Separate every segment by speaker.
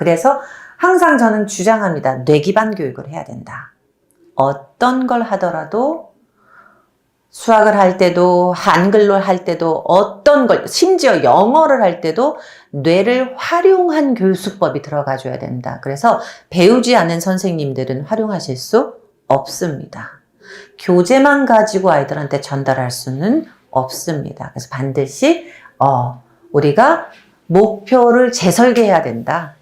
Speaker 1: 그래서 항상 저는 주장합니다. 뇌 기반 교육을 해야 된다. 어떤 걸 하더라도 수학을 할 때도 한글로 할 때도 어떤 걸 심지어 영어를 할 때도 뇌를 활용한 교수법이 들어가 줘야 된다. 그래서 배우지 않은 선생님들은 활용하실 수 없습니다. 교재만 가지고 아이들한테 전달할 수는 없습니다. 그래서 반드시 어, 우리가 목표를 재설계해야 된다.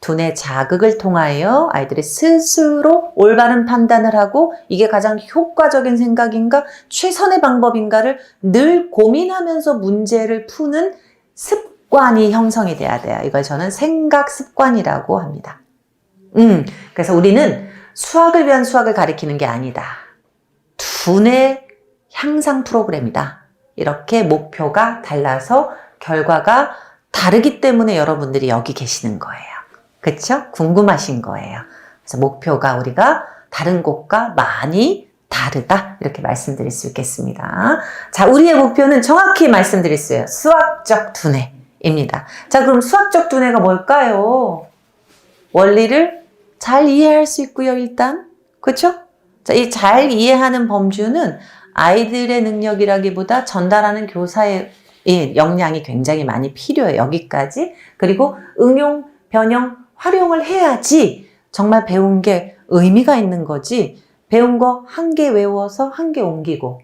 Speaker 1: 두뇌 자극을 통하여 아이들이 스스로 올바른 판단을 하고 이게 가장 효과적인 생각인가 최선의 방법인가를 늘 고민하면서 문제를 푸는 습관이 형성이 돼야 돼요. 이걸 저는 생각 습관이라고 합니다. 음, 그래서 우리는 수학을 위한 수학을 가리키는 게 아니다. 두뇌 향상 프로그램이다. 이렇게 목표가 달라서 결과가 다르기 때문에 여러분들이 여기 계시는 거예요. 그쵸? 궁금하신 거예요. 그래서 목표가 우리가 다른 곳과 많이 다르다. 이렇게 말씀드릴 수 있겠습니다. 자, 우리의 목표는 정확히 말씀드릴 수 있어요. 수학적 두뇌입니다. 자, 그럼 수학적 두뇌가 뭘까요? 원리를 잘 이해할 수 있고요, 일단. 그쵸? 자, 이 잘 이해하는 범주는 아이들의 능력이라기보다 전달하는 교사의 예, 역량이 굉장히 많이 필요해요. 여기까지. 그리고 응용, 변형, 활용을 해야지 정말 배운 게 의미가 있는 거지. 배운 거 한 개 외워서 한 개 옮기고,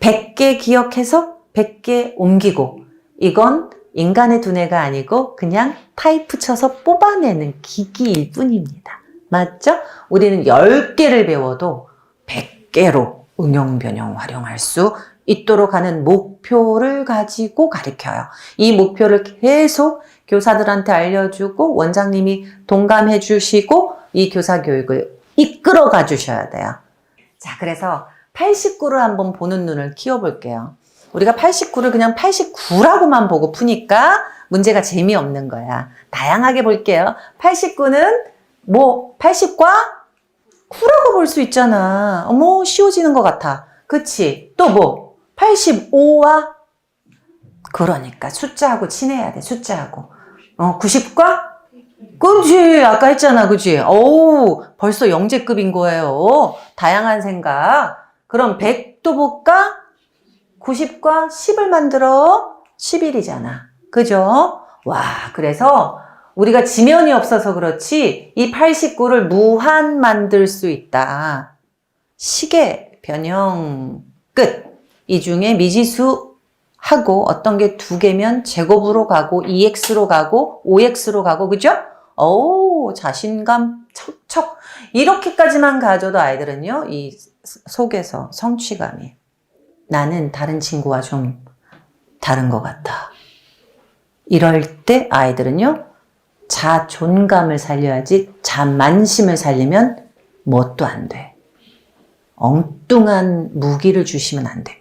Speaker 1: 100개 기억해서 100개 옮기고, 이건 인간의 두뇌가 아니고 그냥 타이프 쳐서 뽑아내는 기기일 뿐입니다. 맞죠? 우리는 10개를 배워도 100개로 응용, 변형, 활용할 수 있도록 하는 목표를 가지고 가르쳐요. 이 목표를 계속 교사들한테 알려주고 원장님이 동감해 주시고 이 교사 교육을 이끌어 가 주셔야 돼요. 자, 그래서 89를 한번 보는 눈을 키워볼게요. 우리가 89를 그냥 89라고만 보고 푸니까 문제가 재미없는 거야. 다양하게 볼게요. 89는 뭐 80과 9라고 볼 수 있잖아. 어머, 쉬워지는 것 같아. 그치? 또 뭐? 85와 그러니까 숫자하고 친해야 돼. 숫자하고. 어, 90과? 그치 아까 했잖아 그치 오 벌써 영재급인 거예요. 다양한 생각. 그럼 100도 볼까? 90과 10을 만들어? 11이잖아. 그죠? 와 그래서 우리가 지면이 없어서 그렇지 이 89를 무한 만들 수 있다. 시계 변형 끝. 이 중에 미지수 하고 어떤 게 두 개면 제곱으로 가고 2x로 가고 5x로 가고 그죠? 오 자신감 척척 이렇게까지만 가져도 아이들은요 이 속에서 성취감이 나는 다른 친구와 좀 다른 것 같아 이럴 때 아이들은요 자존감을 살려야지 자만심을 살리면 뭣도 안 돼. 엉뚱한 무기를 주시면 안 됩니다.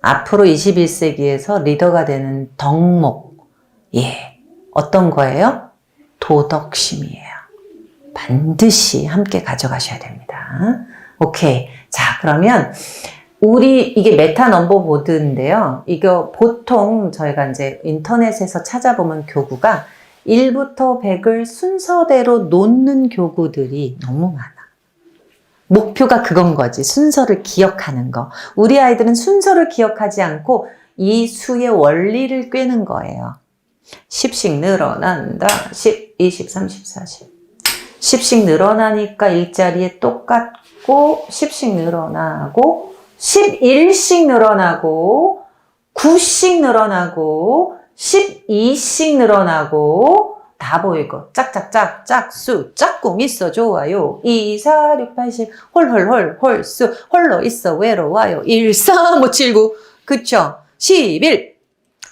Speaker 1: 앞으로 21세기에서 리더가 되는 덕목, 예, 어떤 거예요? 도덕심이에요. 반드시 함께 가져가셔야 됩니다. 오케이. 자, 그러면 우리 이게 메타 넘버 보드인데요. 이거 보통 저희가 이제 인터넷에서 찾아보면 교구가 1부터 100을 순서대로 놓는 교구들이 너무 많아. 목표가 그건 거지. 순서를 기억하는 거. 우리 아이들은 순서를 기억하지 않고 이 수의 원리를 꿰는 거예요. 10씩 늘어난다. 10, 20, 30, 40. 10씩 늘어나니까 일자리에 똑같고, 10씩 늘어나고, 11씩 늘어나고, 9씩 늘어나고, 12씩 늘어나고, 다 보이고 짝짝짝 짝수 짝꿍 있어 좋아요. 2 4 6 8 10 홀홀홀 홀수 홀로 있어 외로워요. 1 3 5 7 9 그쵸? 11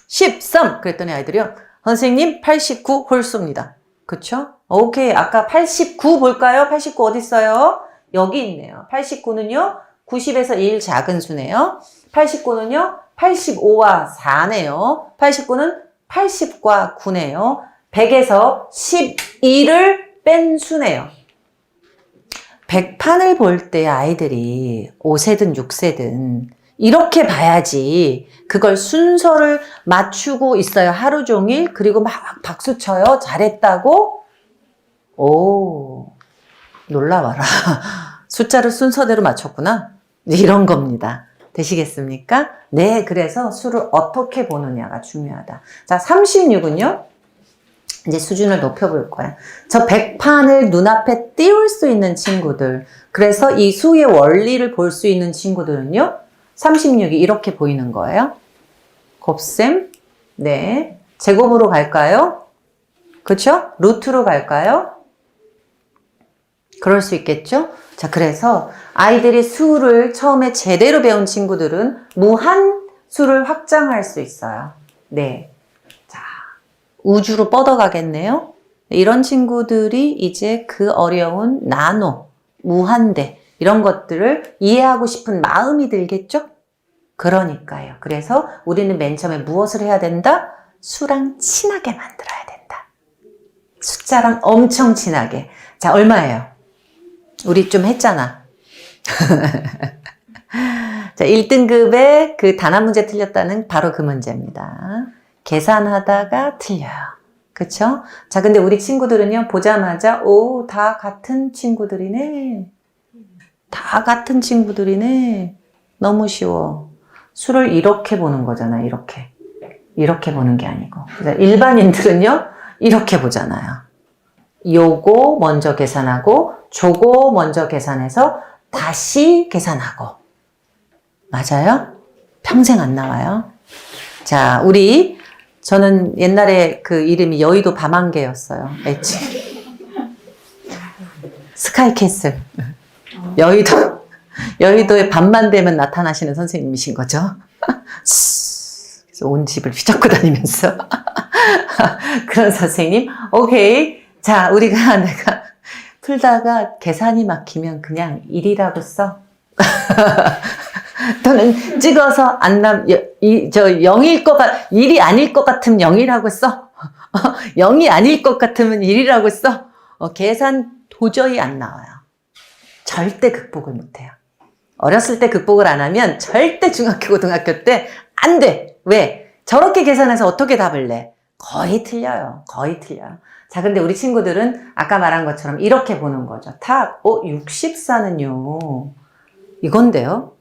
Speaker 1: 13 그랬더니 아이들이요. 선생님 89 홀수입니다. 그쵸? 오케이. 아까 89 볼까요? 89 어디 있어요? 여기 있네요. 89는요? 90에서 1 작은 수네요. 89는요? 85와 4네요. 89는 80과 9네요 100에서 12를 뺀 수네요. 100판을 볼 때 아이들이 5세든 6세든 이렇게 봐야지. 그걸 순서를 맞추고 있어요. 하루 종일. 그리고 막 박수 쳐요. 잘했다고. 오, 놀라봐라. 숫자를 순서대로 맞췄구나. 이런 겁니다. 되시겠습니까? 네, 그래서 수를 어떻게 보느냐가 중요하다. 자, 36은요? 이제 수준을 높여볼 거야. 저 백판을 눈앞에 띄울 수 있는 친구들. 그래서 이 수의 원리를 볼 수 있는 친구들은요? 36이 이렇게 보이는 거예요. 곱셈. 네. 제곱으로 갈까요? 그쵸? 루트로 갈까요? 그럴 수 있겠죠? 자, 그래서 아이들이 수를 처음에 제대로 배운 친구들은 무한 수를 확장할 수 있어요. 네. 자, 우주로 뻗어가겠네요. 이런 친구들이 이제 그 어려운 나노, 무한대, 이런 것들을 이해하고 싶은 마음이 들겠죠? 그러니까요. 그래서 우리는 맨 처음에 무엇을 해야 된다? 수랑 친하게 만들어야 된다. 숫자랑 엄청 친하게. 자, 얼마예요? 우리 좀 했잖아. 자, 1등급의 그 단한 문제 틀렸다는 바로 그 문제입니다. 계산하다가 틀려요. 그쵸? 자, 근데 우리 친구들은요, 보자마자, 오, 다 같은 친구들이네. 다 같은 친구들이네. 너무 쉬워. 수를 이렇게 보는 거잖아, 이렇게. 이렇게 보는 게 아니고. 일반인들은요, 이렇게 보잖아요. 요거 먼저 계산하고, 저거 먼저 계산해서 다시 계산하고. 맞아요? 평생 안 나와요. 자, 우리, 저는 옛날에 그 이름이 여의도 밤안개였어요. 엣지. 스카이캐슬. 여의도, 여의도에 밤만 되면 나타나시는 선생님이신 거죠. 온 집을 휘젓고 다니면서. 그런 선생님. 오케이. 자, 우리가 내가 풀다가 계산이 막히면 그냥 1이라고 써. 또는 찍어서 안 남, 여- 이, 저 0일 것 같, 1이 아닐 것 같으면 0이라고 써. 0이 아닐 것 같으면 1이라고 써. 어, 계산 도저히 안 나와요. 절대 극복을 못 해요. 어렸을 때 극복을 안 하면 절대 중학교, 고등학교 때 안 돼. 왜? 저렇게 계산해서 어떻게 답을 내? 거의 틀려요. 거의 틀려요. 자, 근데 우리 친구들은 아까 말한 것처럼 이렇게 보는 거죠. 탁, 어, 64는요. 이건데요.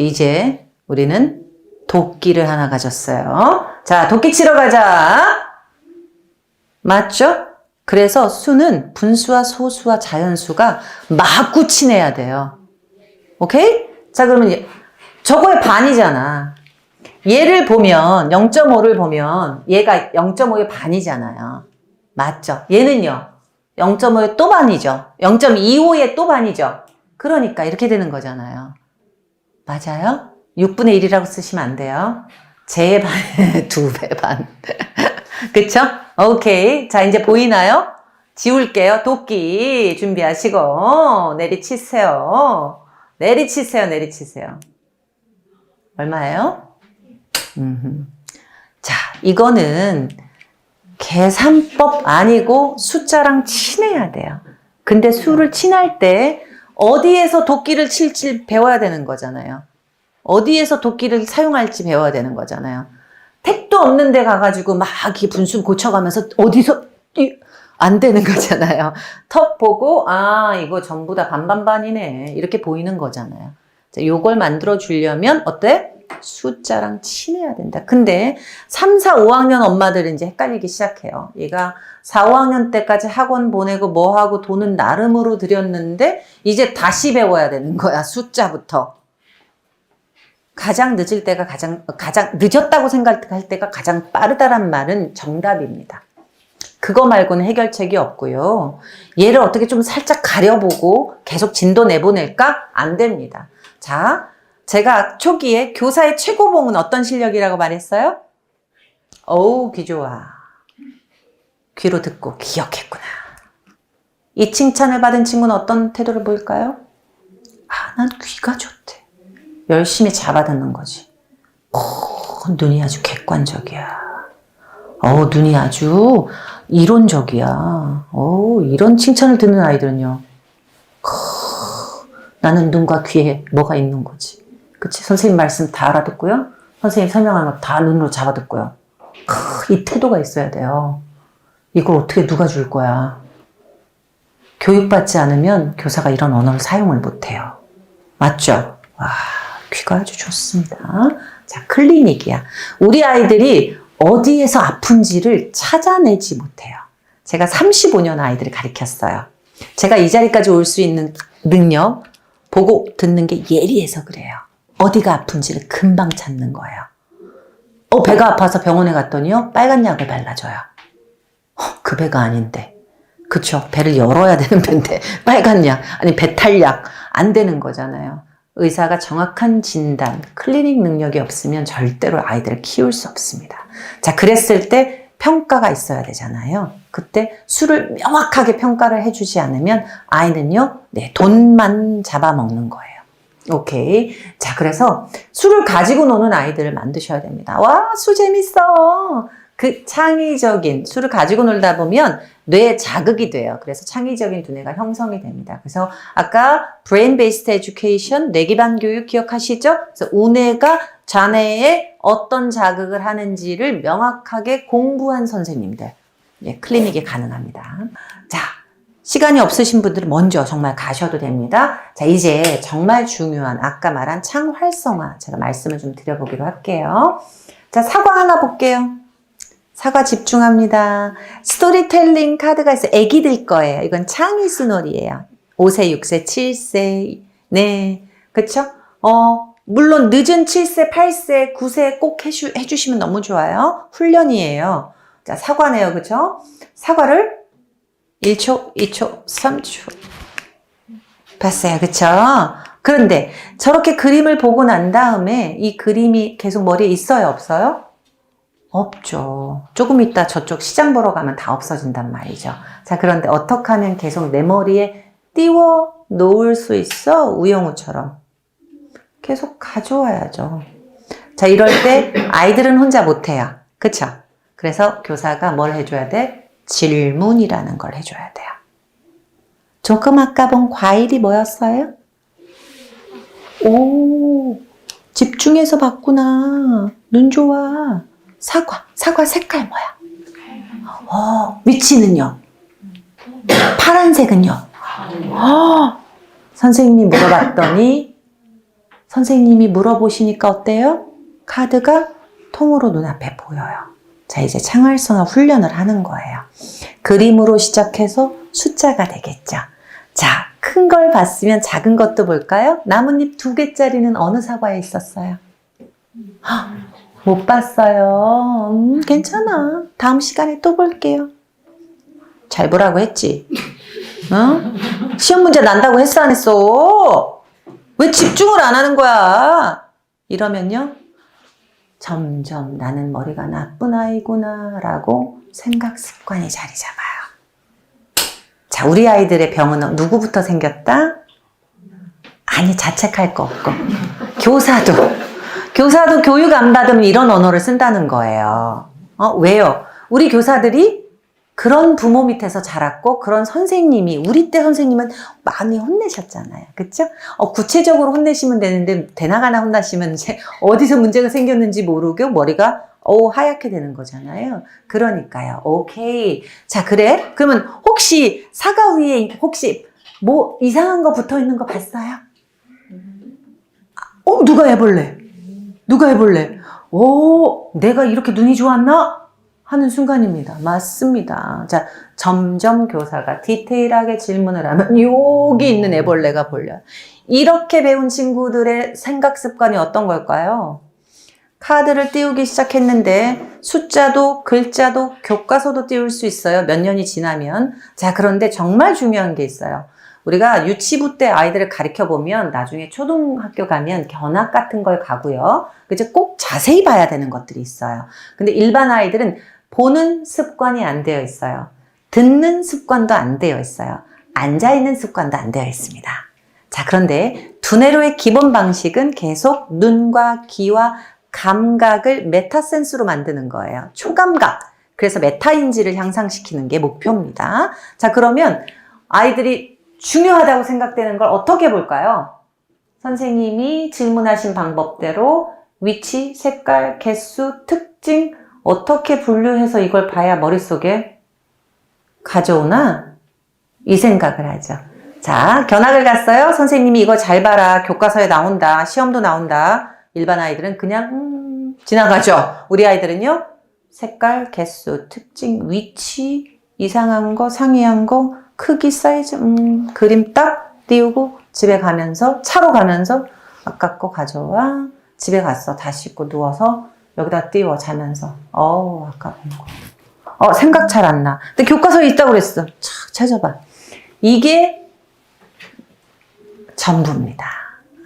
Speaker 1: 이제 우리는 도끼를 하나 가졌어요. 자, 도끼 치러 가자. 맞죠? 그래서 수는 분수와 소수와 자연수가 맞고 치내야 돼요. 오케이? 자, 그러면 얘- 저거의 반이잖아. 얘를 보면 0.5를 보면 얘가 0.5의 반이잖아요. 맞죠? 얘는요. 0.5의 또 반이죠. 0.25의 또 반이죠. 그러니까 이렇게 되는 거잖아요. 맞아요? 6분의 1이라고 쓰시면 안 돼요. 제 반의 두배 반. 그쵸? 오케이. 자, 이제 보이나요? 지울게요. 도끼 준비하시고 내리치세요. 내리치세요. 내리치세요. 얼마예요? 자, 이거는 계산법 아니고 숫자랑 친해야 돼요. 근데 수를 친할 때 어디에서 도끼를 칠지 배워야 되는 거잖아요. 어디에서 도끼를 사용할지 배워야 되는 거잖아요. 택도 없는 데 가가지고 막이 분수 고쳐가면서 어디서 이- 안 되는 거잖아요. 턱 보고 아 이거 전부 다 반반반이네 이렇게 보이는 거잖아요. 자, 요걸 만들어 주려면 어때? 숫자랑 친해야 된다. 근데 3, 4, 5학년 엄마들은 이제 헷갈리기 시작해요. 얘가 4, 5학년 때까지 학원 보내고 뭐 하고 돈은 나름으로 들였는데 이제 다시 배워야 되는 거야. 숫자부터. 가장 늦을 때가 가장 가장 늦었다고 생각할 때가 가장 빠르다란 말은 정답입니다. 그거 말고는 해결책이 없고요. 얘를 어떻게 좀 살짝 가려보고 계속 진도 내보낼까? 안 됩니다. 자, 제가 초기에 교사의 최고봉은 어떤 실력이라고 말했어요? 어우, 귀 좋아. 귀로 듣고 기억했구나. 이 칭찬을 받은 친구는 어떤 태도를 보일까요? 아, 난 귀가 좋대. 열심히 잡아듣는 거지. 오, 눈이 아주 객관적이야. 어, 눈이 아주 이론적이야. 오, 이런 칭찬을 듣는 아이들은요. 크, 나는 눈과 귀에 뭐가 있는 거지. 그치? 선생님 말씀 다 알아듣고요. 선생님 설명하는 거 다 눈으로 잡아듣고요. 크, 이 태도가 있어야 돼요. 이걸 어떻게 누가 줄 거야? 교육받지 않으면 교사가 이런 언어를 사용을 못해요. 맞죠? 와, 귀가 아주 좋습니다. 자, 클리닉이야. 우리 아이들이 어디에서 아픈지를 찾아내지 못해요. 제가 35년 아이들을 가르쳤어요. 제가 이 자리까지 올 수 있는 능력, 보고 듣는 게 예리해서 그래요. 어디가 아픈지를 금방 찾는 거예요. 어, 배가 아파서 병원에 갔더니요, 빨간 약을 발라줘요. 어, 그 배가 아닌데. 그쵸. 배를 열어야 되는 배인데, 빨간 약, 아니, 배탈약, 안 되는 거잖아요. 의사가 정확한 진단, 클리닉 능력이 없으면 절대로 아이들을 키울 수 없습니다. 자, 그랬을 때 평가가 있어야 되잖아요. 그때 술을 명확하게 평가를 해주지 않으면 아이는요, 네, 돈만 잡아먹는 거예요. 오케이. 자, 그래서 술을 가지고 노는 아이들을 만드셔야 됩니다. 와, 술 재밌어. 그 창의적인 술을 가지고 놀다 보면 뇌에 자극이 돼요. 그래서 창의적인 두뇌가 형성이 됩니다. 그래서 아까 brain based education 뇌 기반 교육 기억하시죠? 그래서 우뇌가 자뇌에 어떤 자극을 하는지를 명확하게 공부한 선생님들 예, 클리닉에 가능합니다. 자, 시간이 없으신 분들은 먼저 정말 가셔도 됩니다. 자, 이제 정말 중요한 아까 말한 창 활성화 제가 말씀을 좀 드려보기로 할게요. 자, 사과 하나 볼게요. 사과 집중합니다. 스토리텔링 카드가 있어요. 애기들 거예요. 이건 창의 수놀이에요. 5세, 6세, 7세. 네. 그쵸? 어, 물론 늦은 7세, 8세, 9세 꼭 해주, 해주시면 너무 좋아요. 훈련이에요. 자, 사과네요. 그쵸? 사과를 1초, 2초, 3초. 봤어요. 그쵸? 그런데 저렇게 그림을 보고 난 다음에 이 그림이 계속 머리에 있어요? 없어요? 없죠. 조금 있다 저쪽 시장 보러 가면 다 없어진단 말이죠. 자, 그런데 어떻게 하면 계속 내 머리에 띄워 놓을 수 있어? 우영우처럼. 계속 가져와야죠. 자, 이럴 때 아이들은 혼자 못해요. 그쵸? 그래서 교사가 뭘 해줘야 돼? 질문이라는 걸 해줘야 돼요. 조금 아까 본 과일이 뭐였어요? 오, 집중해서 봤구나. 눈 좋아. 사과. 사과 색깔 뭐야? 어, 위치는요? 파란색은요? 어, 선생님이 물어봤더니 선생님이 물어보시니까 어때요? 카드가 통으로 눈앞에 보여요. 자, 이제 창활성화 훈련을 하는 거예요. 그림으로 시작해서 숫자가 되겠죠. 자, 큰 걸 봤으면 작은 것도 볼까요? 나뭇잎 두 개짜리는 어느 사과에 있었어요? 헉, 못 봤어요. 음, 괜찮아. 다음 시간에 또 볼게요. 잘 보라고 했지? 어? 시험 문제 난다고 했어, 안 했어? 왜 집중을 안 하는 거야? 이러면요. 점점 나는 머리가 나쁜 아이구나 라고 생각 습관이 자리 잡아요. 자, 우리 아이들의 병은 누구부터 생겼다? 아니, 자책할 거 없고. 교사도. 교사도 교육 안 받으면 이런 언어를 쓴다는 거예요. 어, 왜요? 우리 교사들이 그런 부모 밑에서 자랐고 그런 선생님이 우리 때 선생님은 많이 혼내셨잖아요. 그쵸? 어, 구체적으로 혼내시면 되는데 대나가나 혼나시면 이제 어디서 문제가 생겼는지 모르고 머리가 어, 하얗게 되는 거잖아요. 그러니까요. 오케이. 자, 그래? 그러면 혹시 사과 위에 혹시 뭐 이상한 거 붙어 있는 거 봤어요? 어, 누가 해볼래? 누가 해볼래? 오, 내가 이렇게 눈이 좋았나? 하는 순간입니다. 맞습니다. 자, 점점 교사가 디테일하게 질문을 하면 여기 있는 애벌레가 보여요. 이렇게 배운 친구들의 생각 습관이 어떤 걸까요? 카드를 띄우기 시작했는데 숫자도 글자도 교과서도 띄울 수 있어요. 몇 년이 지나면. 자, 그런데 정말 중요한 게 있어요. 우리가 유치부 때 아이들을 가르쳐 보면 나중에 초등학교 가면 견학 같은 걸 가고요. 그죠? 꼭 자세히 봐야 되는 것들이 있어요. 근데 일반 아이들은 보는 습관이 안 되어 있어요. 듣는 습관도 안 되어 있어요. 앉아 있는 습관도 안 되어 있습니다. 자, 그런데 두뇌로의 기본 방식은 계속 눈과 귀와 감각을 메타센스로 만드는 거예요. 초감각. 그래서 메타인지를 향상시키는 게 목표입니다. 자, 그러면 아이들이 중요하다고 생각되는 걸 어떻게 볼까요? 선생님이 질문하신 방법대로 위치, 색깔, 개수, 특징 어떻게 분류해서 이걸 봐야 머릿속에 가져오나? 이 생각을 하죠. 자, 견학을 갔어요. 선생님이 이거 잘 봐라. 교과서에 나온다. 시험도 나온다. 일반 아이들은 그냥 음, 지나가죠. 우리 아이들은요. 색깔, 개수, 특징, 위치, 이상한 거, 상이한 거, 크기, 사이즈, 음, 그림 딱 띄우고 집에 가면서 차로 가면서 아까 거 가져와. 집에 갔어. 다 씻고 누워서 여기다 띄워 자면서. 어우, 아까 본 거. 어, 생각 잘 안 나. 근데 교과서에 있다고 그랬어. 착 찾아봐. 이게 전부입니다.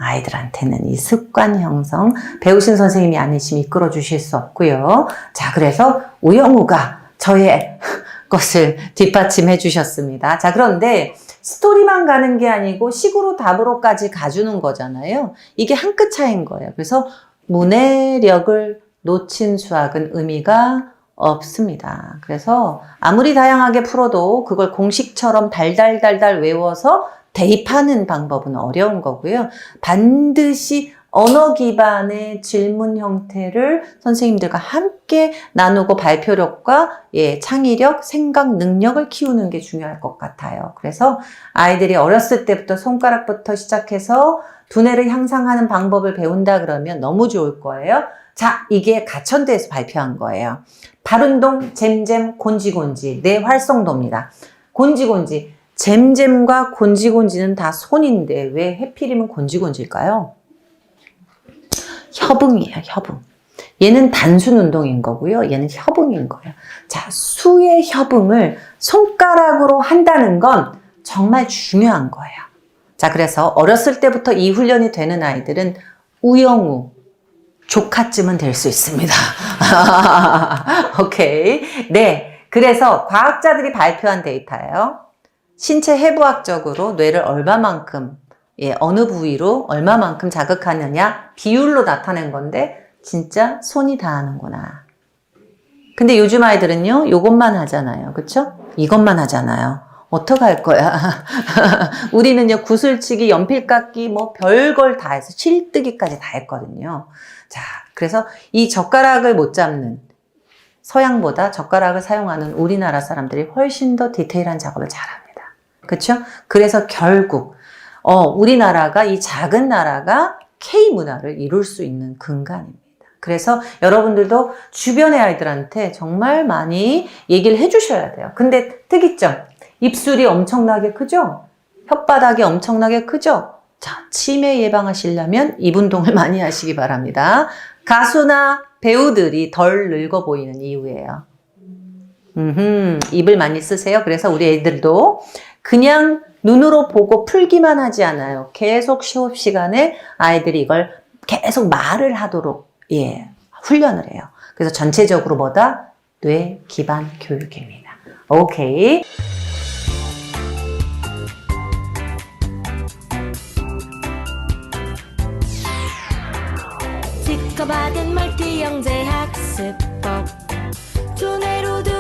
Speaker 1: 아이들한테는 이 습관 형성, 배우신 선생님이 아니시면 이끌어 주실 수 없고요. 자, 그래서 우영우가 저의 것을 뒷받침해 주셨습니다. 자, 그런데 스토리만 가는 게 아니고 식으로 답으로까지 가주는 거잖아요. 이게 한 끗 차이인 거예요. 그래서 문해력을 놓친 수학은 의미가 없습니다. 그래서 아무리 다양하게 풀어도 그걸 공식처럼 달달달달 외워서 대입하는 방법은 어려운 거고요. 반드시 언어 기반의 질문 형태를 선생님들과 함께 나누고 발표력과 예, 창의력, 생각 능력을 키우는 게 중요할 것 같아요. 그래서 아이들이 어렸을 때부터 손가락부터 시작해서 두뇌를 향상하는 방법을 배운다 그러면 너무 좋을 거예요. 자, 이게 가천대에서 발표한 거예요. 발운동, 잼잼, 곤지곤지 네 활성도입니다. 곤지곤지, 잼잼과 곤지곤지는 다 손인데 왜 해필이면 곤지곤지일까요? 협응이에요, 협응. 얘는 단순 운동인 거고요. 얘는 협응인 거예요. 자, 수의 협응을 손가락으로 한다는 건 정말 중요한 거예요. 자, 그래서 어렸을 때부터 이 훈련이 되는 아이들은 우영우, 조카쯤은 될 수 있습니다. 오케이. 네. 그래서 과학자들이 발표한 데이터예요. 신체 해부학적으로 뇌를 얼마만큼, 예, 어느 부위로 얼마만큼 자극하느냐 비율로 나타낸 건데, 진짜 손이 다 하는구나. 근데 요즘 아이들은요, 요것만 하잖아요. 그쵸? 이것만 하잖아요. 어떡할 거야? 우리는요, 구슬치기, 연필 깎기, 뭐, 별걸 다 해서 실뜨기까지 다 했거든요. 자, 그래서 이 젓가락을 못 잡는 서양보다 젓가락을 사용하는 우리나라 사람들이 훨씬 더 디테일한 작업을 잘합니다. 그렇죠? 그래서 결국 어, 우리나라가 이 작은 나라가 K 문화를 이룰 수 있는 근간입니다. 그래서 여러분들도 주변의 아이들한테 정말 많이 얘기를 해주셔야 돼요. 근데 특이점 입술이 엄청나게 크죠? 혓바닥이 엄청나게 크죠? 자, 치매 예방하시려면 입 운동을 많이 하시기 바랍니다. 가수나 배우들이 덜 늙어 보이는 이유예요. 음흠, 입을 많이 쓰세요. 그래서 우리 애들도 그냥 눈으로 보고 풀기만 하지 않아요. 계속 시업 시간에 아이들이 이걸 계속 말을 하도록 예, 훈련을 해요. 그래서 전체적으로 뭐다? 뇌 기반 교육입니다. 오케이.
Speaker 2: 특허받은 멀티 영재 학습법 두뇌로 두